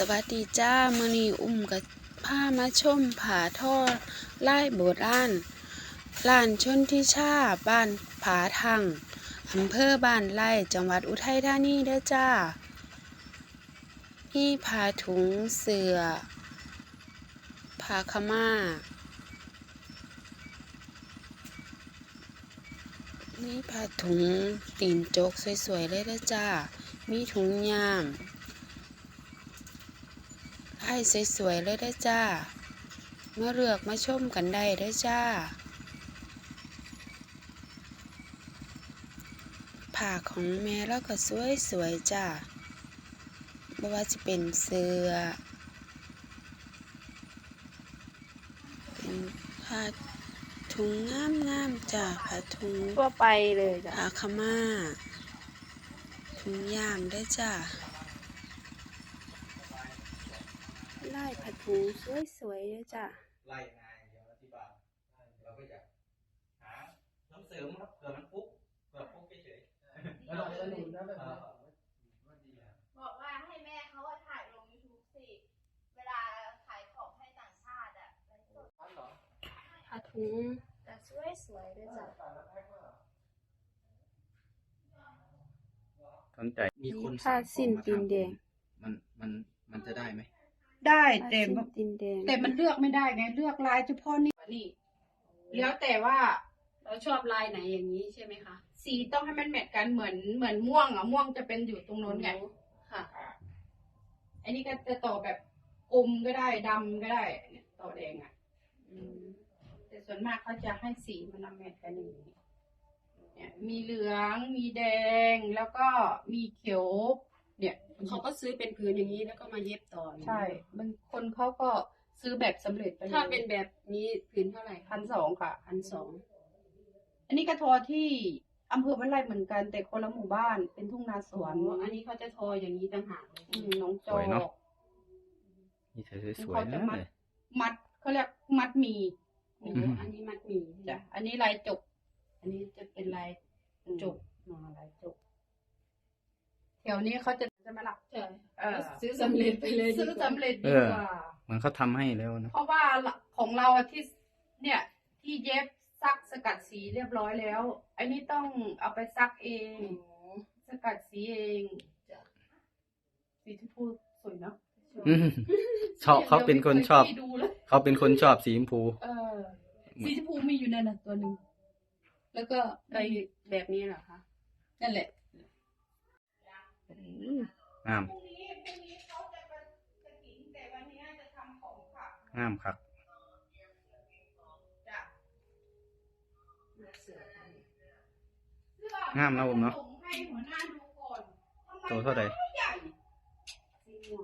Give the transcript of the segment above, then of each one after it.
สวัสดีจ้ามื้อนี้อุ้มกับพามาชมผาท่อไล่โบราณร้านชนทิชาบ้านผาทังอำเภอบ้านไร่จังหวัดอุทัยธานีเด้อจ้ามีผาถุงเสือผาขาวม่ามีผ้าถุงตีนจกสวยๆเลยเด้อจ้า มีถุงยาม สวยๆเลยได้อจ้า มาเลือกมาชมกันได้ได้อจ้าผ้าของแม่แล้วก็สวยๆจ้าไม่ว่าจะเป็นเสื้อ เป็นผ้าถุงงามๆจ้าผ้าถุงทั่วไปเลยจ้ะผ้าขาวม่าถุงยามได้อจ้า ไล่ผัดถุงสวยๆเลยจ้ะไล่งานอย่างเดียวที่บ้านเราก็อยากหาน้ำเสริมครับเผื่อมันปุ๊บเผื่อปุ๊บเฉยๆแล้วเราจะหนุนนะแบบว่าดีครับบอกว่าให้แม่เขาอะถ่ายลง YouTube สิ เวลาขายของให้ต่างชาติอะไลฟ์สดผัดถุงแต่สวยสวยๆด้วยจ้ะสนใจมีคนผ้าสิ้นตีนแดงมันมันมันจะได้ไหม ได้ผ้าแต่สิ้นแบบตีนแดงแต่มันเลือกไม่ได้ไงเลือกลายเฉพาะนี่นี่ แล้วแต่ว่าเราชอบลายไหนอย่างนี้ใช่ไหมคะสีต้องให้มันแมทกันเหมือนเหมือนม่วงอะม่วงจะเป็นอยู่ตรงโน้นไงค่ะ อันนี้ก็จะต่อแบบกลมก็ได้ดำก็ได้เนี่ยต่อแดงอะอืมแต่ส่วนมากเขาจะให้สีมันแมทกันอย่างนี้เนี่ยมีเหลืองมีแดงแล้วก็มีเขียว เนี่ยเขาก็ซื้อเป็นผืนอย่างนี้แล้วก็มาเย็บต่อใช่บางคนเขาก็ซื้อแบบสำเร็จไปลยถ้าเป็นแบบนี้ผืนเท่าไหร่พันสองค่ะพันสองอันนี้กระทอที่อำเภอบ้านไร่เหมือนกันแต่คนละหมู่บ้านเป็นทุ่งนาสส่ววนนอันนี้เขาจะทออย่างนี้ต่างหากเลยอืมหน้องจสอวยเนอะกนี่เธอสวยๆนะเลยมัดเขาเรียกมัดหมีโอ้อืมอันนี้มัดหมี่จ้ะอันนี้ลายจกอันนี้จะเป็นลายจกหนอลายจก แถวนี้เขาจะจะมาหลักใช่เออ ซื้อสำเร็จไปเลยดีซื้อกว่าสำเร็จดีกว่า เหมันเขาทำให้แล้วนะ เพราะว่าของเราอะที่เนี่ยที่เย็บซักสกัดสีเรียบร้อยแล้ว อันนี้ต้องเอาไปซักเอง สกัดสีเองจ้ะสีที่พูดสวยเนาะอืมชอบเขาเป็นคนชอบดี๋ยวไปดูเลยเขาเป็นคนชอบสีชมพู เออสีชมพูมีอยู่นั่นน่ะตัวหนึ่งแล้วก็ไปไอ้แบบนี้เหรอคะนั่นแหละ งามพรุ่งนี้พรุ่งนี้เขาจะไปกระถิ่นแต่วันนี้จะทำของค่ะงามครับจ้ะงามนะผมเนาะส่งให้หัวหน้าดูก่อนทำไมตัวเท่าไหร่มันใหญ่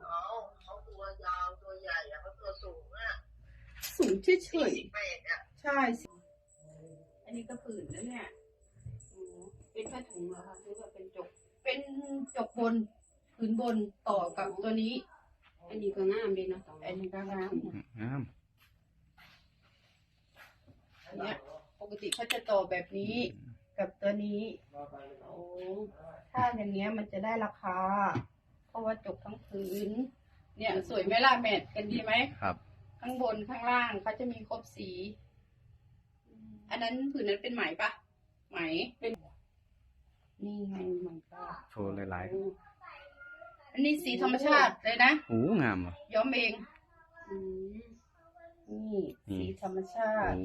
เขาเขาตัวยาวตัวใหญ่อะเขาตัวสูงอะสูงเฉยสิบเมตรอะๆใช่สิอันนี้ก็ผืนแล้วเนี่ยอ๋อเป็นผ้าถุงเหรอคะหรือว่าเป็นจก เป็นจกบนผืนบนต่อกับตัวนี้ อันนี้ก็งามดีเนาะสองอันนี้ก็งามงามอันเนี้ยปกติเขาจะต่อแบบนี้กับตัวนี้โอ้ถ้าอย่างเงี้ยมันจะได้ราคา เพราะว่าจกทั้งผืนเนี่ยสวยไหมล่ะแมทกันดีไหมครับ ข้างบนข้างล่างเขาจะมีครบสี อันนั้นผืนนั้นเป็นไหมปะไหมเป็น นี่ไงไหมก็โชว์หลายอันนี้สีธรรมชาติเลยนะๆโอ้งามเหรอย้อมเองอืมนี่นี่สีธรรมชาโอ้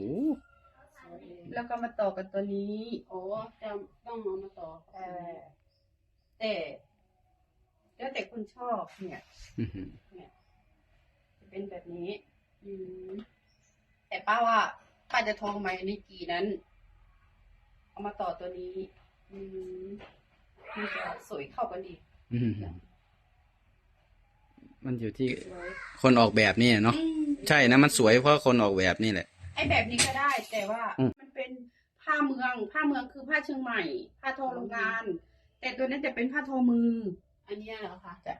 ติแล้วก็มาต่อกับตัวนี้โอ้จะต้องเอามาต่อเออแต่แล้วแต่คุณชอบเนี่ยอื้อหือจะเป็นแบบนี้ อืมแต่ป้าว่าป้าจะทองไหมในกี่นั้น เอามาต่อตัวนี้ อืมมันจะสวยเข้ากันดีอื้อหือมันอยู่ที่สวยคนออกแบบนี่เนาะใช่นะมันสวยเพราะคนออกแบบนี่แหละ ไอ้แบบนี้ก็ได้ แต่ว่าอืม มันเป็นผ้าเมือง ผ้าเมืองคือผ้าเชียงใหม่ ผ้าทอโรงงาน แต่ตัวนั้นจะเป็นผ้าทอมือ อันเนี้ยเหรอคะจ้ะ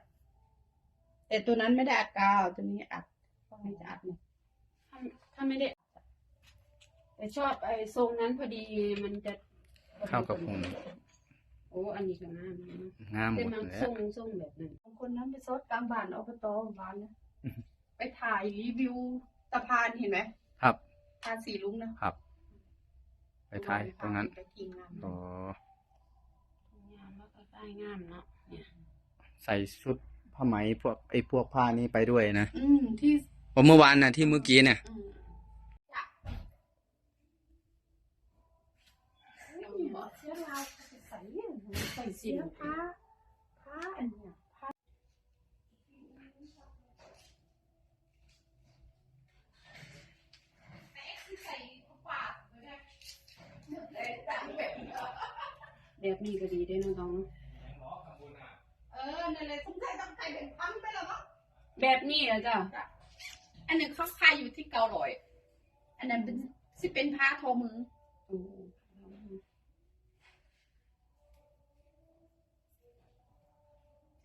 แต่ตัวนั้นไม่ได้อัดกาวตัวนี้อัดพวกนี้จะอัดเนี่ยถ้าถ้าไม่ได้ แต่ชอบไอ้ทรงนั้นพอดีมันจะเข้ากับผมโอ้อันนี้ก็งามนะงามหมแต่ดมันแล้ทรวงทรงแบบนั้นบางคนนั้นไปซดกลางบ้านอบตบ้านนะอืมไปถ่ายรีวิวสะพานเห็นไหมครับสะพานสีลุงนะครับ ไปท้ายตรงนั้นไปกินงานอ๋องามแล้วก็ได้งามเนาะเนี่ยใส่ชุดผ้าไหมพวกไอ้พวกผ้านี้ไปด้วยนะอืมที่ ผมเมื่อวานน่ะที่เมื่อกี้เนี่ย อืม เสื้อลายใส่เนี่ยใส่เสื้อผ้าผ้าอันเนี้ยผ้าแบบนี้ก็ดีด้วยน้องทองเออนั่นแหละสงสัยต้องใส่เป็นพันไปแล้วเนาะแบบนี้เหรอจ้ะอันหนึงเขาขายอยู่ที่เกาหลอยอันนั้นเป็นสิเป็นผ้าทอมือ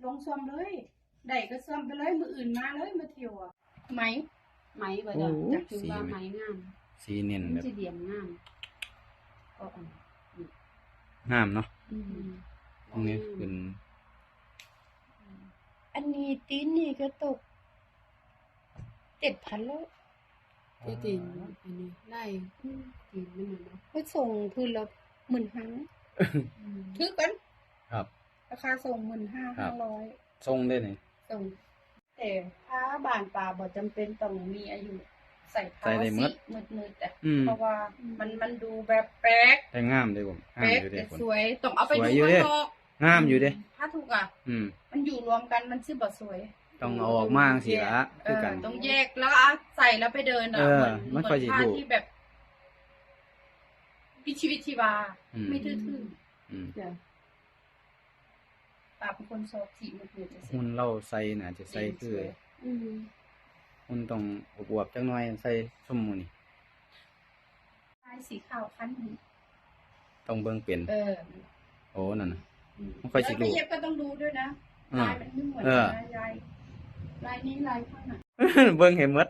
ลงซ้อมเลยได้ก็ซ้อมไปเลยมืออื่นมาเลยมาเที่ยวอะไหมไหมบ่จ้ะโอ้จากถึงว่าสีไหมไหมงามสีเน้นมันแบบจะเดียมงามก็อันงามเนาะอืมตรงนี้เป็นอันนี้ตีนนี่ก็ตกเจ็ดพันแล้วที่ตีนอันนี้ไล่ตีนมันน่ะเนาะก็ส่งพื้นละหมื่นห้าอืมถือกันค รับราคาส่งหมื่นห้าครัห้าบร้อยทรงได้ไหนส่ง แต่ผ้าบานปลาบ่จำเป็นต้องมีอายุ ใส่ผ้าใส่ได้หมสีดมืดๆอะอืม เพราะว่ามันมันดูแบบแปลกแต่งามเลยผมงามแปลกอยู่เด้แต่คนสวยต้องเอาไปสวยดูอยู่ข้าเด้งนอกงามอยู่เด้ถ้าถูกอะ อืม มันอยู่รวมกันมันชื่อบ่สวย ต้องเอาออกมาสิละเอคืออกัน ต้องแยกแล้วเอาใส่แล้วไปเดินอะเออเหมือนมันเหค่มืออยนสิผ้ารู้ ที่แบบมีชีวิตชีวา อืมไม่ทื่ออืม จ้ะ ๆตาเป็นคนชอบสีมืดๆจะสิหุ่นเราใส่น่าจะใส่คืออืมหุ่นต้องอวบๆจังหน่อยใส่สมมุนี่ลายสีขาวคันนี้ต้องเบิ่งเป็น เออโอ้นั่นน่ะ อืมมันค่อยสิแล้วรู้พี่เย็บก็ต้องดูด้วยนะอ่าลายมันไม่เหมือนเออลายลายลายนี้ลายข้างหน้าเบิ่งให้หมด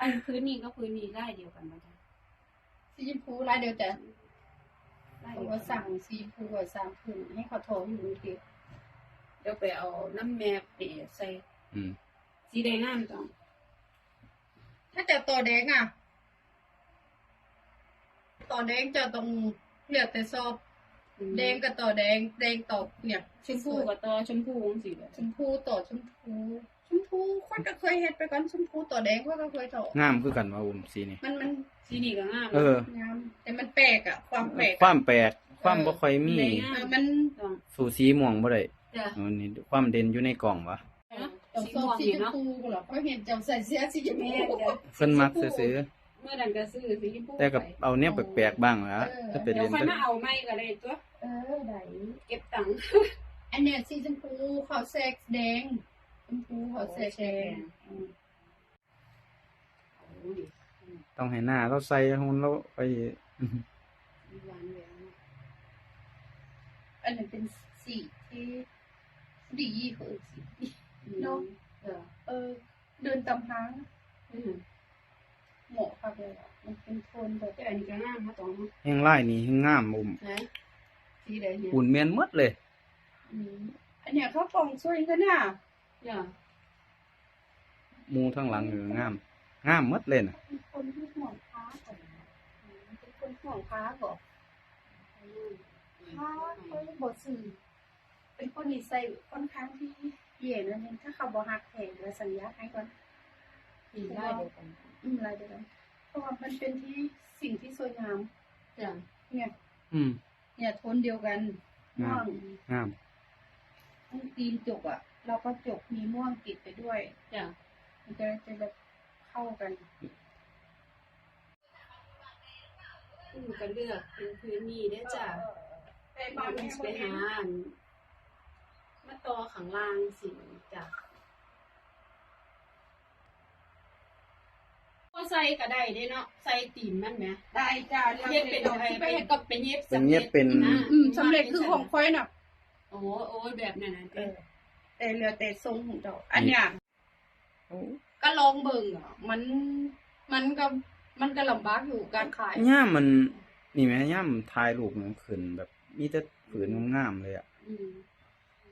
อันพื้นนี่ก็พื้นนี่ไล่เดียวกันบ่จ้ะสีชมพูลายเดียวแต่ไล่ผมเดียวว่ากัสั่นงสีชมพูกับสามผืนให้เขาโทรอยู่เดียว เดี๋ยวไปเอาน้ำแมบเดี๋ยวใส่อืมสีแดงงามจังถ้าจะตัวแดงอะตัวแดงจะตรงเหลือแต่ซอบแดงกับต่อแดงแดงต่อเนี่ยชมพูกับตัวชมพูจังซี่แหละชมพูต่อชมพูชมพูคนก็เคยเฮ็ดไปก่อนชมพูต่อแดงคนก็เคยต่องามคือกันว่าผมสีนี่มันมันสีนี่ก็งามเอองามแต่มันแปลกอะความแปลกควาอะมแปลกความบ่ค่อยมีแดงเองาอมมันต้องสู่สีม่วงบ่ได้ จ้ะอันนี้ความเด่นอยู่ในกล่องวะต้องสีชอม่บวงสีนี่ชมเนาะพูเหรอเพราะเห็นเจ้าใส่เสื้อสีชมแม่พูเดี๋ยวเพิ่นมักซื้อเมื่อนั้นก็ซื้อสีชมพูๆแต่กับเอาเนี่ยแปลกๆบ้างละถ้าเป็นเดี๋ยวเล่นค่อยก็มาเอาใหม่ก็ได้ตัว เออไหนเก็บตังค์อันเนี้ยสีชมพูเขาแซกแดงชมพูเขาแซกแดงอืมต้องให้หน้าเราใส่หุ่นเราไปหวานแหววอันนั้นเป็นสีที่ ดีเขาเออสีเนาะเออเออเดินตามทางอืมเหมาะค่ะเลยอะมันเป็นโทนแบบแต่อันนี้ก็งามมาตองแห้งไล่นี่แห้งงามอุ้มนะสีใดเนี่ยอุ่นแม่นหมดเลยอืมอันเนี้ยเขาฟองช่วยกันน่ะจ้ะหมูทั้งหลังอยู่งามงามหมดเลยน่ะเป็นคนที่ห่วงค้าก่อนนะอืมเป็นคนห่วงค้าก่อนค้าเอ้ยบทสื่อ เป็นคนนิสัยค่อนข้างที่เย่นั่นเองถ้าเขาบอกหักแข่งและสัญญาให้ก่อนสีได้เดียวกันอืมอะไรเดียวกันเพราะว่ามันเป็นที่สิ่งที่สวยงามจ้ะเนี่ยอืมเนี่ยโทนเดียวกันงามม่วงงามทั้งตีนจกอะ เราก็จกมีม่วงติดไปด้วยจ้ะมันจะจะแบบเข้ากันอืมก็เลือกเป็นพื้นนี่ได้อจ้ะแต่บาบางงทีไปหาอัน มาต่อข้างล่างสิจ้ะก็ใส่ก็ได้เด้เนาะใส่ตีนมันไหมได้จ้าเย็บเป็นอะไรไปเป็นเฮ็ดกักับบเป็นเย็บเป็นเย็บเป็นนะอืมสำเร็จคือของค่อยน่ะโอ้โอ้แบบนั้นนะเอเด้อแต่เหลือแต่ทรงของเราอันเนี้ยโอ้ก็ลองเบิ่งอะมันมันก็มันก็ลำบากอยู่การขายย่ามมัน นี่แหมย่ามถ่ายรูปมันขึ้นแบบมีแต่ผืนงามๆเลยอะ อืม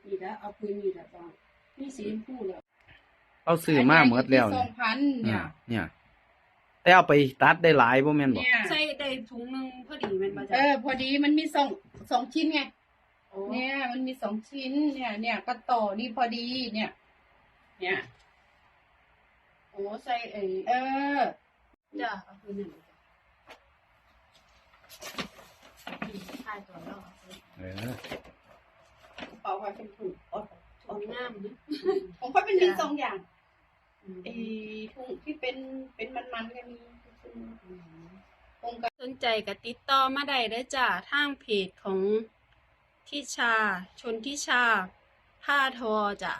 นี่แล้วเอาปืนนี่แหละตอนนี่สีชมพูแล้วเราซื้อมาหมดแล้วสอเนี่งพันเนี่เนี่ยยเนี่ย แต่เอาไปตัดได้หลายบ่แม่นบ่เนี่ยใส่ได้ถุงหนึงพอดีแม่นบ่เอจ้ะอพอดีมันมีสองสองชิ้นไง โอ้เนี่ยมันมีสองชิ้นเนี่ย เนี่ยก็ต่อนี่พอดีเนี่ย เนี่ย โอ้ใส่ไอ้เออ จ้ะเอาคืนนั่นจ้ะถ่ายตัวแล้วเออเป่า ไว้เป็นถุงอ๋อถุงงามนะของค่อยเป็นมีสองอย่างอืมไอ้ถุงที่เป็นเป็นมันๆก็มีตรงกับสนใจก็ติดต่อมาได้เด้อจ้ะทางเพจของทิชา ชนทิชา ผ้าทอจ้ะ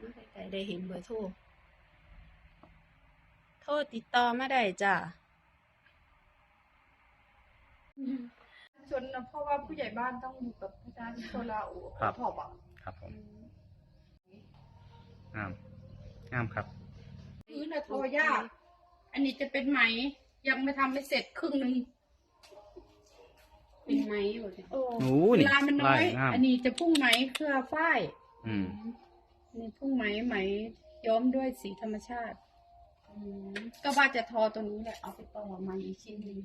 มาใกล้ๆได้เห็นเบอร์โทรโทรติดต่อมาได้จ้ะ ชนนะเพราะว่าผู้ใหญ่บ้านต้องอยู่กับพระเจ้าโซลาโอครับขอบอะครับผมงามงามครับ พื้นอะทอยาก อันนี้จะเป็นไหม ยังไม่ทำไม่เสร็จครึ่งหนึ่งเป็นไหมบ่จ้ะโอ้โอ้นี่เวลามันน้อยลายงามอันนี้จะพุ่งไหมเครือฝ้ายอืม อันนี้พุ่งไหมไหม ย้อมด้วยสีธรรมชาติอืมก็ว่าจะทอตัวนี้แหละเอาไปต่อมาอีกชิ้นหนึง